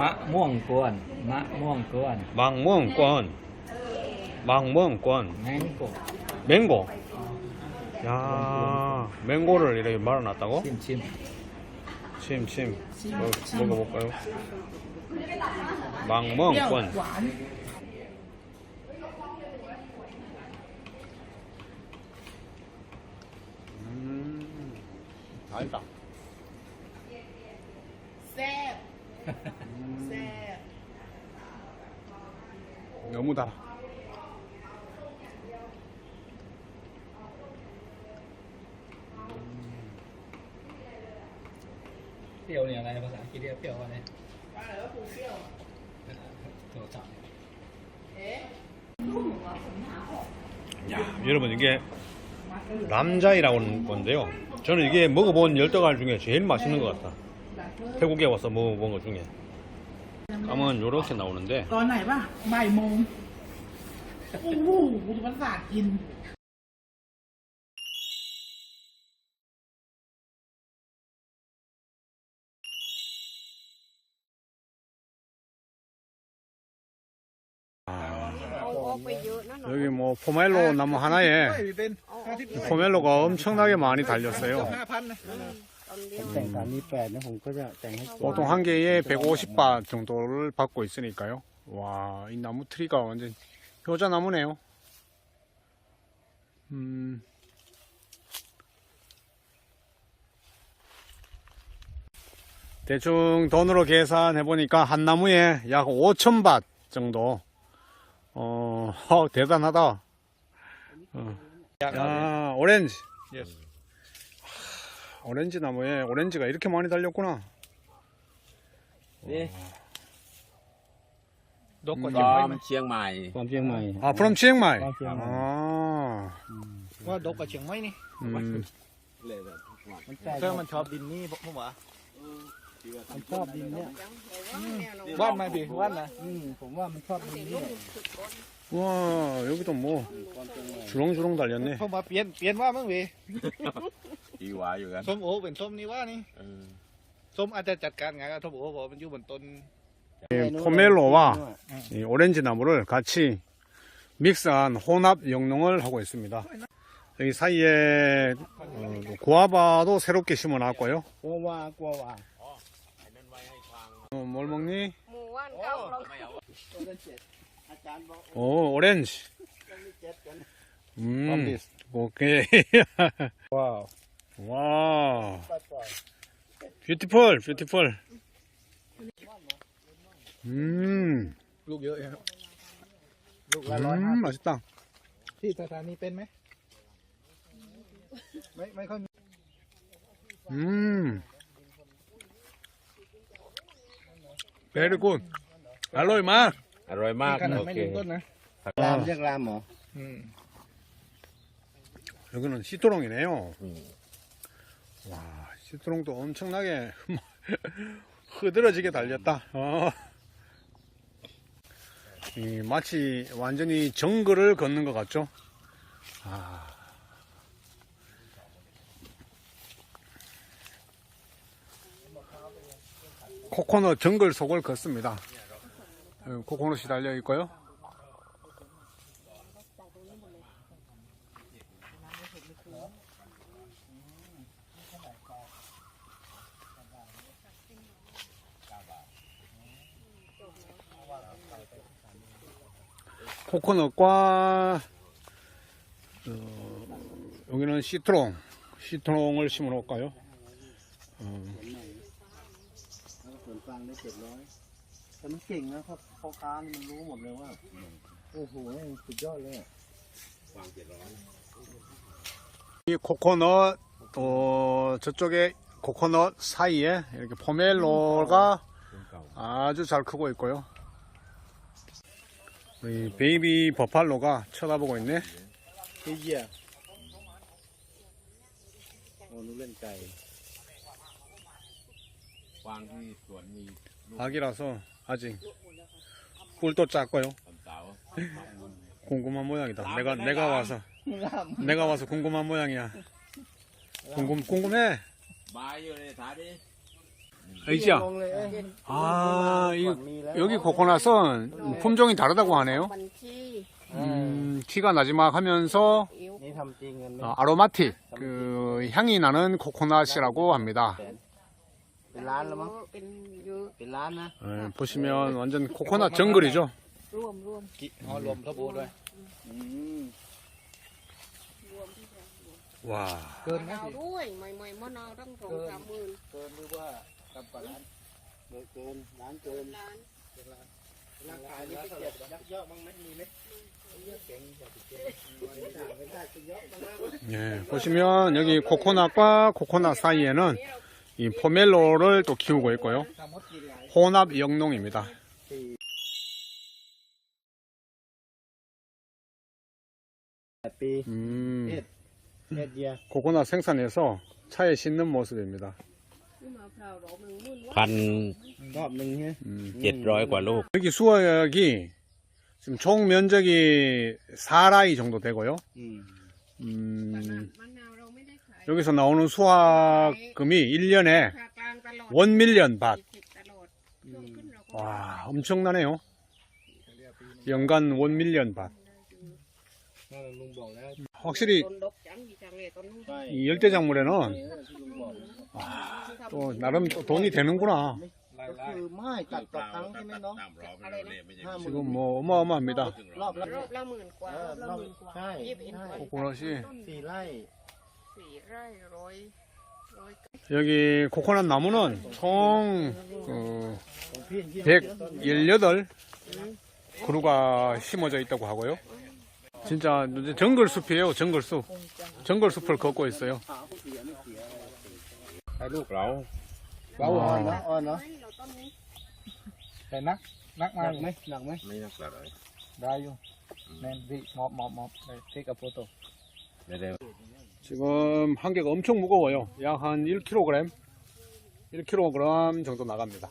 มะม่วงกวนมะม่วงกวน 망멍권 망멍권 แมงโกะ 맹고 야 맹고를 이렇게 말아놨다고? ชิมชิม 침침 뭐, 먹어볼까요? เปรี้ยว 망멍권 หวาน 음, 달다 แซ่บ แซ่บ 너무 달아 เปรี้ยวเนี่ยอะไรภาษาอังกฤษเรียกเปรี้ยวว่าอะไร ว่าอะไรว่าปูเปรี้ยว โทรศัพท์ เอ๊ะ 야, 여러분 이게 람자이라고 건데요. 저는 이게 먹어본 열대과일 중에 제일 맛있는 것 같다. 태국에 와서 먹어본 것 중에. 감은 이렇게 나오는데 ตอนไหนป่ะบ่ายโมงโอ้โหกูจะประสาทกิน เอาออกไปเยอะนะหนู 여기 뭐 포멜로 나무 하나에 포멜로가 엄청나게 많이 달렸어요. ตอนเดียว แต่งตามนี้แปดนะผมก็จะแต่งให้ 보통 한 개에 150바 정도를 받고 있으니까요. 와, 이 나무 트리가 완전 효자 나무네요. 음. 대충 돈으로 계산해 보니까 한 나무에 약 5,000밭 정도. 어, 어, 대단하다. 어. 야, 오렌지. 하, 오렌지 나무에 오렌지가 이렇게 많이 달렸구나. นี่ดกกว่า ฟ เชียง อ ใหม่ ร์ม ไหม เชียงใหม่ ความเชียงใหม่ 아, from 치앙마이. 아, 치앙마이. 아, ว่าดกกว่าเชียงใหม่นี่ 음. มันเครื่องมันชอบดินนี่ผมว่ามันชอบดินเนี่ย ว่าน ไหมพี่ว่านนะอืมผมว่ามันชอบดินเนี่ย 와, 여기도 뭐, 주렁주렁 달렸네. ผมมาเปลี่ยนเปลี่ยนว่ามั้งเ วย อีหวาอยู่กัน ส้มโอเป็นส้มนี่ว่านี่ เออ ส้มอาจจะจัดการงานกับส้มโอบอกมันอยู่บนต้น 이 포멜로와 이 오렌지 나무를 같이 믹스한 혼합 영농을 하고 있습니다. 여기 사이에 어, 구아바도 새롭게 심어놨고요. กลัวว่ากลัวว่า 어, 뭘 먹니? หมู่ว่านเก่าเรา อาจารย์บอก 오, 오렌지. เจ็ดกัน 음, 오케이. ว้าว 와, ปล่อยปล่อย 뷰티풀, 뷰티풀. 음, ลูกเยอะครับ ลูกละร้อยห้า 음 สิบ 맛있다. ที่สถานีเป็นไหมไม่ไม่ค่อยมี 음. 베리 굿. 알로이 맛. อร่อยมาก ขนาด โอ ไม่ เค ถึงต้นนะ รามเรียกรามเหรอ อืม 여기는 시토롱이네요. 음. 와, 시토롱도 엄청나게 흐드러지게 달렸다. 어. 이 마치 완전히 정글을 걷는 것 같죠? 아. 코코넛 정글 속을 걷습니다. 어, 코코넛이 달려 있고요. 코코넛과 어, 여기는 시트롱 시트롱을 심어 놓을까요? 어. 이 코코넛 어, 저쪽에 코코넛 사이에 이렇게 포멜로가 아주 잘 크고 있고요. 이 베이비 버팔로가 쳐다보고 있네. 이야. 어, 아기라서 아직 꿀도 작고요. 궁금한 모양이다. 내가 내가 와서 내가 와서 궁금한 모양이야. 궁금 궁금해. 마요네 다리. ในถาดิ 있죠? ลงเลยเอ้ย 아, 이, มีแล้ว 여기 코코넛은 품종이 다르다고 하네요. บัญชี 음, 티가 나지막하면서 อิ๋ว นี่ทำจริงกันไหม 어, 아로마틱, 그 향이 나는 코코넛이라고 합니다. เป็นร้านแล้วมั้ง เป็นเยอะ เป็นร้านนะ 예, 보시면 완전 코코넛 정글이죠. ร่วมร่วม กิอ๋อรวมทบูด้วย อืม 와, เกินไหม ดาว พี่ ด้วยใหม่ๆมะนาวตั้งสองสามหมื่น เกินหรือว่า กับกับร้านเกินเกินร้านเกิน ล้าน ราคานี่ไปเก็บยักยอกบ้างไหมมีไหมเยอะเก่งอย่าไปเก็บไม่ได้ไปยอกบ้างนะ 예, 보시면 여기 코코넛과 코코넛 사이에는 이 포멜로를 또 키우고 있고요. ทำมดกี่หลาย 혼합 영농입니다. แปดปี 음, เอ็ดเยีย 코코넛 생산해서 차에 싣는 모습입니다. นี่มะพร้าวดอกหนึ่งหมื่น พัน รอบหนึ่งใช่ไหม 음, เจ็ดร้อยกว่าลูก 여기 수확이 지금 총 면적이 4라이 정도 되고요. อืม 음, มะนาวเราไม่ได้ขาย 여기서 나오는 수확금이 1년에 ราคากลางตลอด 원밀리언 밭. สิบตลอดช่วงขึ้นเราก็ 와, 엄청나네요. 연간 원밀리언 밭. นั่นลุงบอกแล้ว 확실히 ต้นดอกจังมีจังเลยต้นนู้น ใช่ 이 열대작물에는 ที่ลุงบอก 또 나름 또 돈이 되는구나. ก็คือไม้ตัดต่อครั้งใช่ไหมน้อง อะไรนะ ห้าหมื่น 지금 뭐 어마어마합니다. รอบละ รอบละหมื่นกว่า เออ รอบ ร ละ อบ หมื่นกว่า ใช่ ยี่สิบเอ็ด ใช่ วัน 코코넛이 สี่ไร่ สี่ไร่ร้อยร้อย 여기 코코넛 나무는 총 그, ของพี่ที่ 118 그루가 심어져 있다고 하고요. 진짜 정글 숲이에요, 정글 숲. 정글 숲을 걷고 있어요. ถ่ายรูป เรา เราอ่อนเนาะอ่อนเนาะ ไม่เราต้นนี้ แต่นักนัก ห มา นักไหมหนักไหม ไม่นักหนาเลย ได้อยู่แมนพี่มอบมอบมอบได้ที่กับโฟโต้ ไม่ได้ 지금 한 개가 엄청 무거워요. 약 한 1kg, 1kg 정도 나갑니다.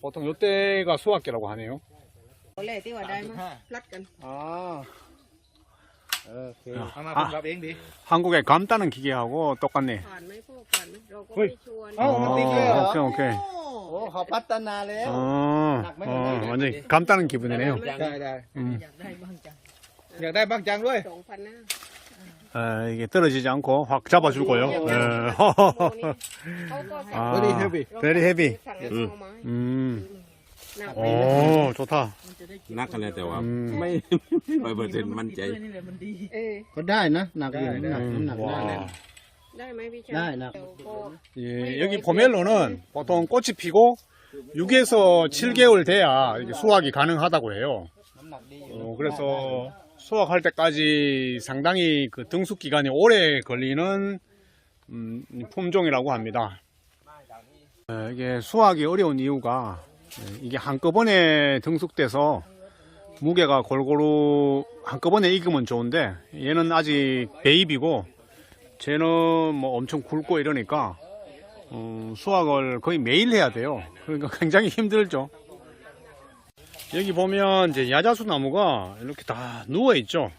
보통 요때가 수확기라고 하네요. เอาเลยที่ว่า ได้มาพลัดกัน อ๋อเออโอเค เอามาผมรับเองดิ 한국의 감 따는 기계하고 똑같네. ผ่านไหมพ่อผ่านไหมเราก็ไม่ชวน เอ้ามันติดเลยเหรอ 오케이, 오케이. โอ้เขาพัฒนาแล้ว 어, 어, 완전히 감 따는 기분이네요. ได้ได้ 음. อยากได้บ้างจังด้วย สองพันหน้า 아, 이게 떨어지지 않고 확 잡아주고요. 예. เขาก็สั่ง 아, Very heavy. very heavy. สั่งแล้วเอาไม้ 음, หนัก 오, 좋다. นักกันเลยแต่ว่า 음, ไม่ร้อยเปอร์เซ็นต์มั่นใจ เออ ก็ได้นะหนักอยู่หนัก 음, หนักได้ 와. ได้ไหมพี่ชาย ได้นะ เดี๋ยวก็ 예, 여기 포멜로는 보통 꽃이 피고 6에서 7개월 돼야 이게 수확이 가능하다고 해요. น้ำหนักดีอยู่ 어, 그래서 수확할 때까지 상당히 그 등숙 기간이 오래 걸리는 음, 품종이라고 합니다. 어, 이게 수확이 어려운 이유가 예, 이게 한꺼번에 등숙돼서 무게가 골고루 한꺼번에 익으면 좋은데 얘는 아직 베이비고 쟤는 뭐 엄청 굵고 이러니까 어, 수확을 거의 매일 해야 돼요. 그러니까 굉장히 힘들죠. 여기 보면 이제 야자수 나무가 이렇게 다 누워 있죠.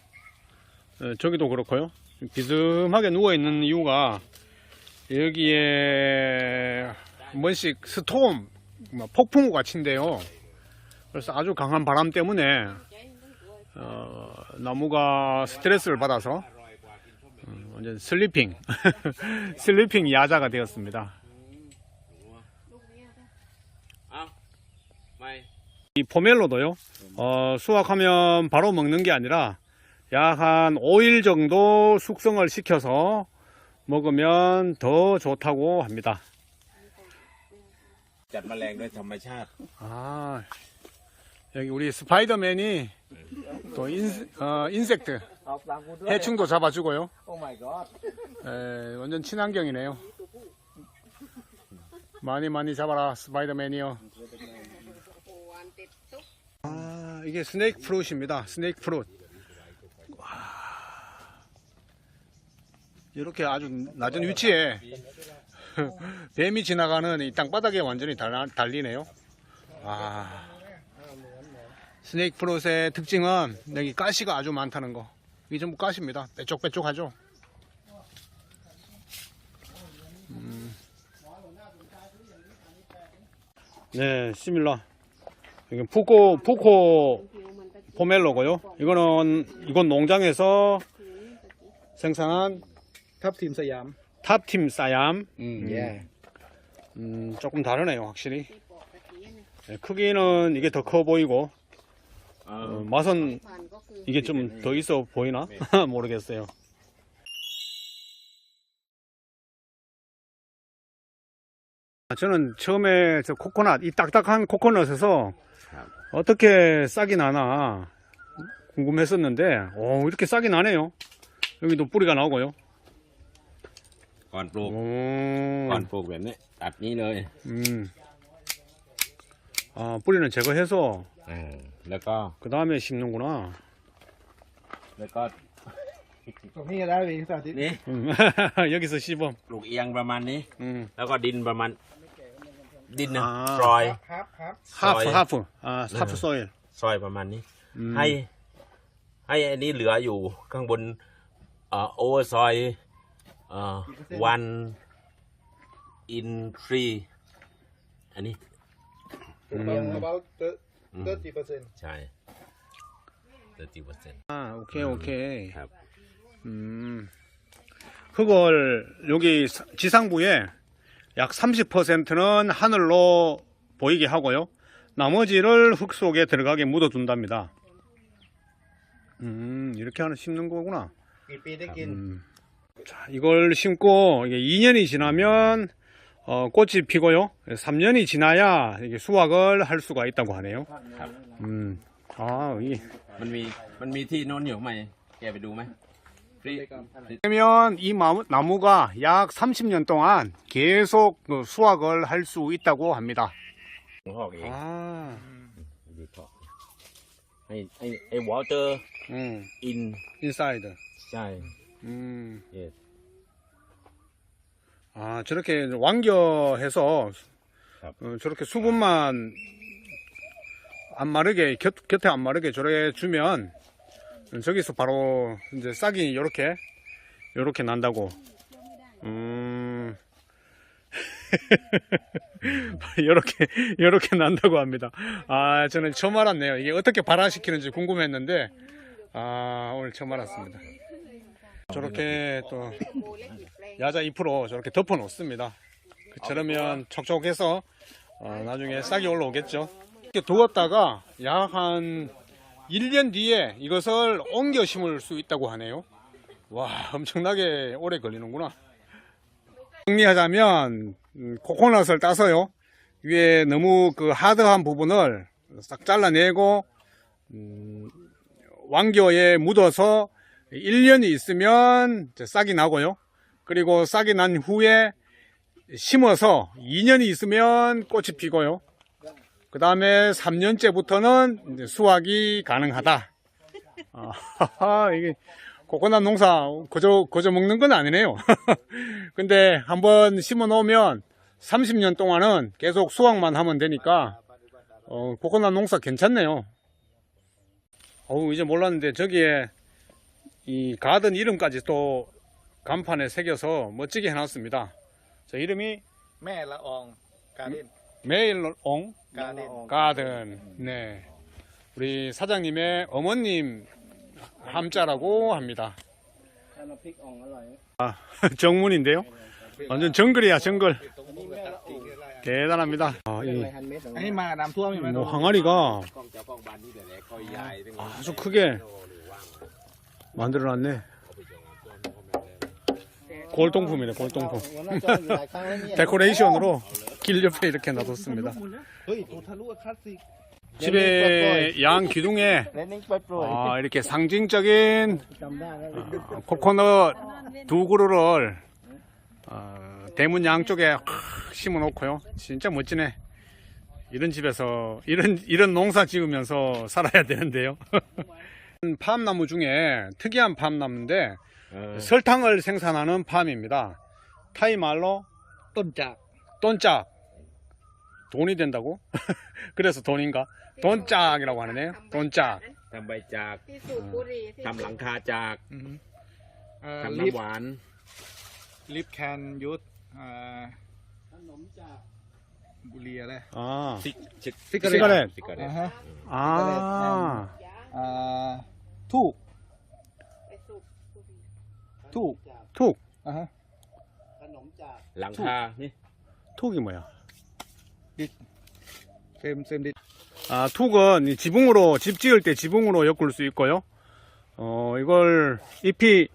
어, 저기도 그렇고요. 비스듬하게 누워 있는 이유가 여기에 한 번씩 스톰, 뭐 폭풍우가 친대요. 그래서 아주 강한 바람 때문에 어, 나무가 스트레스를 받아서 어, 완전 슬리핑, 슬리핑 야자가 되었습니다. 이 포멜로도요, 어, 수확하면 바로 먹는 게 아니라 약 한 5일 정도 숙성을 시켜서 먹으면 더 좋다고 합니다. จัดแมลงด้วยธรรมชาติ 아, 여기 우리 스파이더맨이 또 인, 어, 인섹트, ออกตามกูด้วย 해충도 잡아주고요. โอ้ my god 에, 완전 친환경이네요. 많이 많이 잡아라, 스파이더맨이요. โอ้หวานติดตุ๊ก 아, 이게 스네이크 프루트입니다. 스네이크 프루트. 와. 이렇게 아주 낮은 위치에 뱀이 지나가는 이 땅바닥에 완전히 달, 달리네요. 와. 스네이크 프루트의 특징은 여기 가시가 아주 많다는 거. 이게 전부 가시입니다. 빼쪽빼쪽하죠. 음. 네, 시밀라. 이게 푸코, 푸코 포멜로고요. 이거는, 이건 농장에서 생산한 sài yam. 탑팀 싸얌. 음, 예. 음, 조금 다르네요, 확실히. 네, 크기는 이게 더 커 보이고, 어, 맛은 이게 좀 더 있어 보이나? 모르겠어요. 아, 저는 처음에 저 코코넛, 이 딱딱한 코코넛에서 어떻게 싹이 나나 궁금했었는데, 오, 이렇게 싹이 나네요. 여기도 뿌리가 나오고요. ก่อนปลูก 오, ก่อนปลูกแบบนี้ ตัดนี้เลย 음. 아, 뿌리는 제거해서 อ่าแล้วก็ 그 다음에 심는구나. แล้วก็ Còn nghe ra vì sao thì นี่ 음, 여기서 시범. ปลูกเอียงประมาณนี้ 음. แล้วก็ดินประมาณ ดินนะ อ่า ซอย hấp hấp. 하프, 소일. 하프. 아, 하프 소일. ซอยประมาณนี้ 음. ให้ ให้อันนี้เหลืออยู่ข้างบนเอ่อโอเวอร์ซอย เอ่อ one in three อันนี้ About, about thir- อืม 30%. ใช่30เปอร์เซ็นต์ 아, 오케이, 오케이. ครับ 음. 흙을 여기 사- 지상부에 약 30%는 하늘로 보이게 하고요. 나머지를 흙 속에 들어가게 묻어둔답니다. 음, 이렇게 하나 심는 거구나.กี่ปีได้กิน 음. 자, 이걸 심고 이게 2년이 지나면 어, 꽃이 피고요. 3년이 지나야 이게 수확을 할 수가 있다고 하네요. 음. 아, 이 มันมีมันมีที่โน้นอยู่ไหมแกไปดูไหมฟรี 그러면 이 나무- 나무가 약 30년 동안 계속 그 수확을 할 수 있다고 합니다. ผมออกเอง 아, ดีพอให้ให้ไอ้วอเตอร์ 음, อิน 인사이드. ใช่ 음. 예. 아 저렇게 완겨해서 아. 어, 저렇게 수분만 안 마르게 곁, 곁에 안 마르게 저렇게 주면 저기서 바로 이제 싹이 이렇게 이렇게 난다고. 음. 이렇게 이렇게 난다고 합니다. 아 저는 처음 알았네요. 이게 어떻게 발화시키는지 궁금했는데 아 오늘 처음 알았습니다. 저렇게 또 야자 잎으로 저렇게 덮어 놓습니다. 그러면 촉촉해서 어, 나중에 싹이 올라오겠죠. 이렇게 두었다가 약 한 1년 뒤에 이것을 옮겨 심을 수 있다고 하네요. 와, 엄청나게 오래 걸리는구나. 정리하자면 음, 코코넛을 따서요. 위에 너무 그 하드한 부분을 싹 잘라내고 음, 왕겨에 묻어서 1년이 있으면 싹이 나고요. 그리고 싹이 난 후에 심어서 2년이 있으면 꽃이 피고요. 그 다음에 3년째부터는 이제 수확이 가능하다. 아, 이게 코코넛 농사 거저, 거저 먹는 건 아니네요. 근데 한번 심어 놓으면 30년 동안은 계속 수확만 하면 되니까, 어, 코코넛 농사 괜찮네요. 어우, 이제 몰랐는데 저기에 이 가든 이름까지 또 간판에 새겨서 멋지게 해놨습니다. 자, 이름이 메일라옹 가든. 메일옹 가든. 가든. 네. 우리 사장님의 어머님 함자라고 합니다. 아, 정문인데요. 완전 정글이야, 정글. 대단합니다. 아, 이, 뭐 항아리가 아, 아주 크게 만들어놨네. 골동품이네, 골동품. 데코레이션으로 길 옆에 이렇게 놔뒀습니다. 집에 양 기둥에 아, 이렇게 상징적인 아, 코코넛 두 그루를 아, 대문 양쪽에 심어 놓고요. 진짜 멋지네. 이런 집에서 이런 이런 농사 지으면서 살아야 되는데요. 팜나무 중에 특이한 팜나무인데 네. 설탕을 생산하는 팜입니다. 타이말로 돈짝. 돈짝. 돈이 된다고? 그래서 돈인가? 돈짝이라고 하네요. 돈짝. 단발짝. 음. 담랑카짝. 담나완. 립캔 윷 물리야래. 아. 아. 시가렛. 시가렛. 아. อ่าทูก ไปสุก ทูก 툭. อ่าฮะ ขนมจาก หลังคานี่ 툭이 뭐야? เซมเซมดิ 아, 툭은 이 지붕으로, 집 지을 때 지붕으로 엮을 수 있고요. 어, 이걸 잎이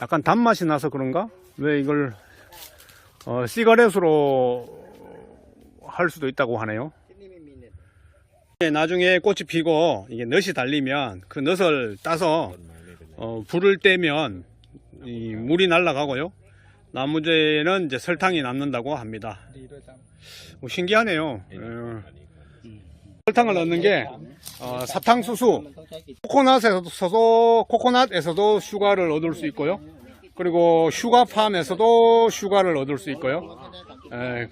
약간 단맛이 나서 그런가? 왜 이걸, 어, 시가렛으로 할 수도 있다고 하네요. 나중에 꽃이 피고 이게 넛이 달리면 그 넛을 따서 어, 불을 떼면 물이 날라가고요. 나무재는 이제 설탕이 남는다고 합니다. 어, 신기하네요. 어, 설탕을 넣는 게 어, 사탕수수. 코코넛에서도 코코넛에서도 슈가를 얻을 수 있고요. 그리고 슈가팜에서도 슈가를 얻을 수 있고요. 에,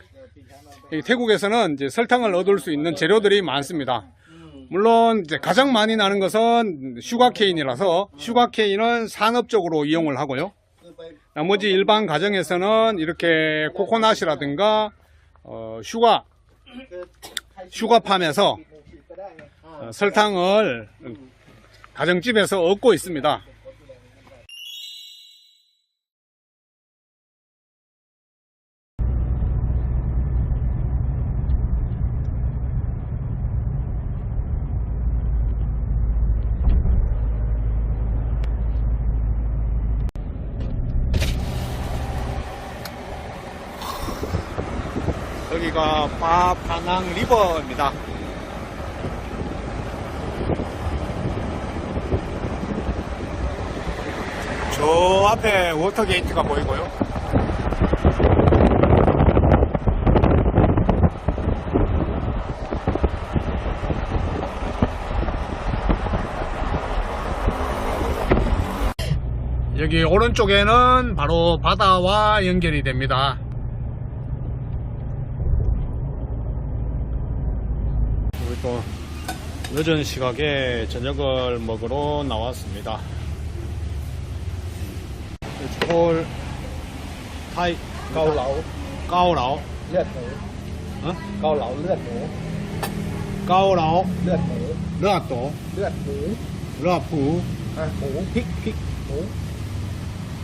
태국에서는 이제 설탕을 얻을 수 있는 재료들이 많습니다. 물론 이제 가장 많이 나는 것은 슈가케인이라서 슈가케인은 산업적으로 이용을 하고요. 나머지 일반 가정에서는 이렇게 코코넛이라든가 어, 슈가 슈가팜에서 어, 설탕을 가정집에서 얻고 있습니다. 여기가 파파낭 리버입니다. 저 앞에 워터게이트가 보이고요. 여기 오른쪽에는 바로 바다와 연결이 됩니다. 우리 또 늦은 시각에 저녁을 먹으러 나왔습니다. 홀 타이 ำเกาเหลา 까오라오 เลือดหมู ฮะ เกาเหลาเลือดหมู 까오라오 เลือดหมู 르아또 เลือดหมู 르아푸 อ่ะหมูพริกพริกหมู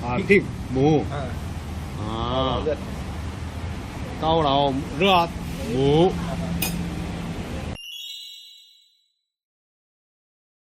아픽 무 อ่า 아 เลือด 까오라오 르아 무 อ่าฮะ